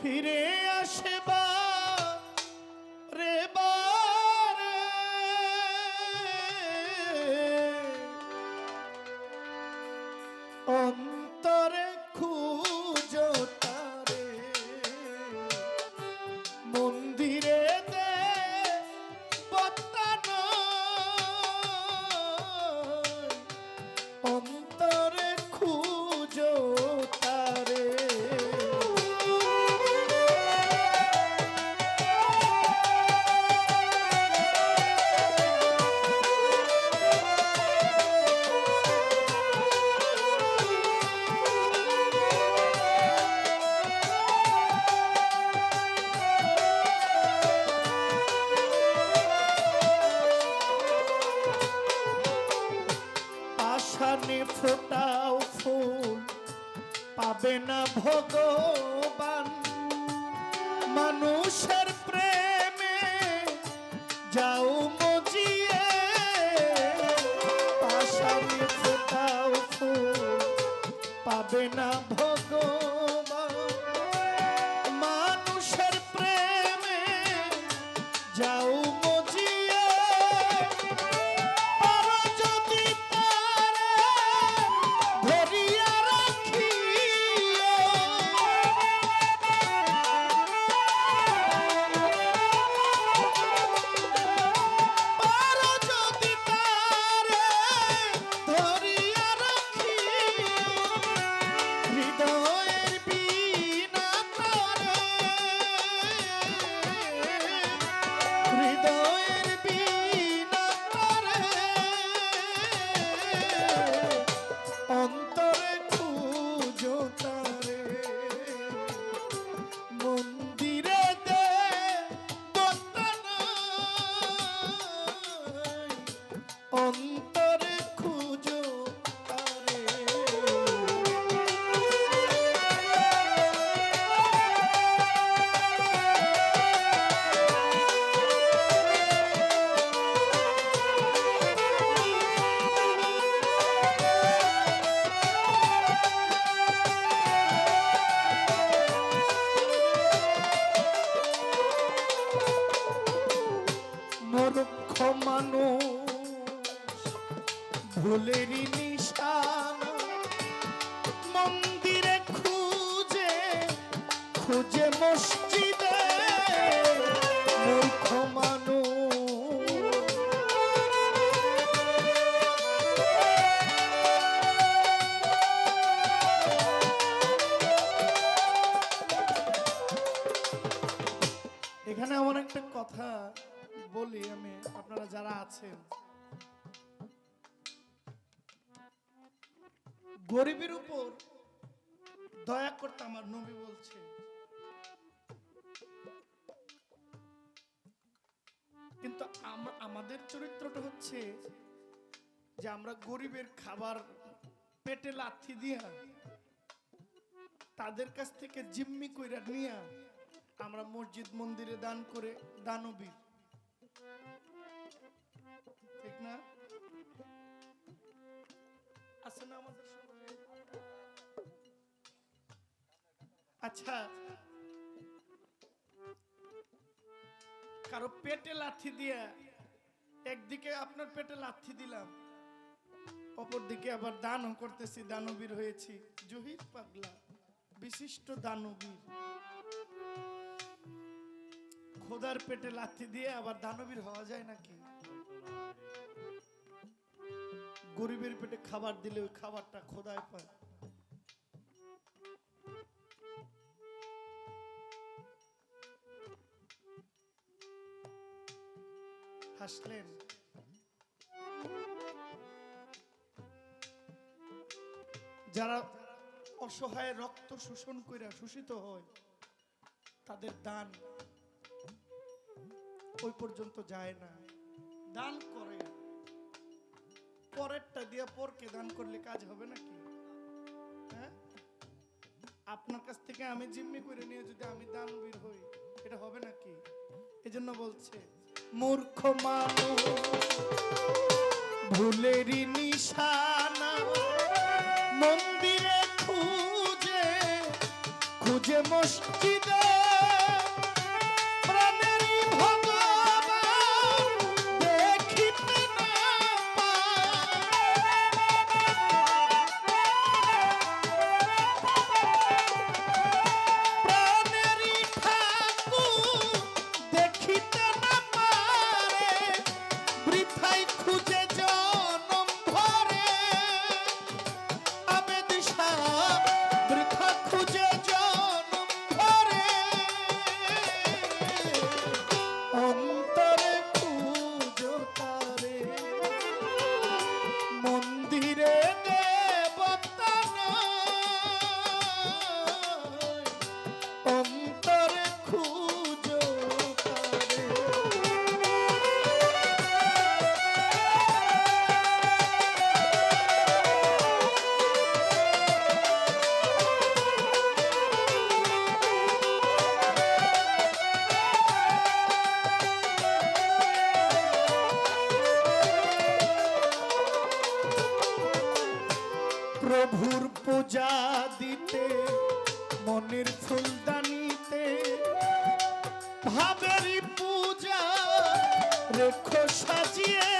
ফিরে আসে পাবে না ভগবান। মানুষের প্রেমে যাও মজিয়ে আশানে ফোটাও ফুল পাবে না ভগবান। মানুষ ভুলেরই গরিবের উপর দয়া করতে আমার নবী বলছে, কিন্তু আমাদের চরিত্রটা হচ্ছে যে আমরা গরিবের খাবার পেটে লাথি দিয়া তাদের কাছ থেকে জিম্মি কইরা নিয়া আমরা মসজিদ মন্দিরে দান করে দানবীর। ঠিক না? আছে না আমাদের আচ্ছা। কারও পেটে লাথি দিয়া একদিকে আপনার পেটে লাথি দিলাম, অপরদিকে আবার দানও করতেছি, দানবীর হয়েছি। জহির পাগলা, বিশিষ্ট দানবীর। খোদার পেটে লাথি দিয়ে আবার দানবীর হওয়া যায় নাকি? গরিবের পেটে খাবার দিলে ওই খাবারটা খোদায় পায়। হাসলেন। যারা অসহায় রক্ত শোষণ করে শোষিত হয়, তাদের দান ওই পর্যন্ত যায় না। দান করে। পরেরটা দিয়ে পরকে দান করলে কাজ হবে নাকি? হ্যাঁ? আপনার কাছ থেকে আমি জিম্মি করে নিয়ে যদি আমি দানবীর হই, এটা হবে নাকি? এজন্য বলছে মূর্খ মানুষ ভুলেরই নিশানা। মন্দিরে খুঁজে খুঁজে মসজিদে প্রভুর পূজা দিতে মনের ফুলদানিতে ভাবেরই পূজা রেখো সাজিয়ে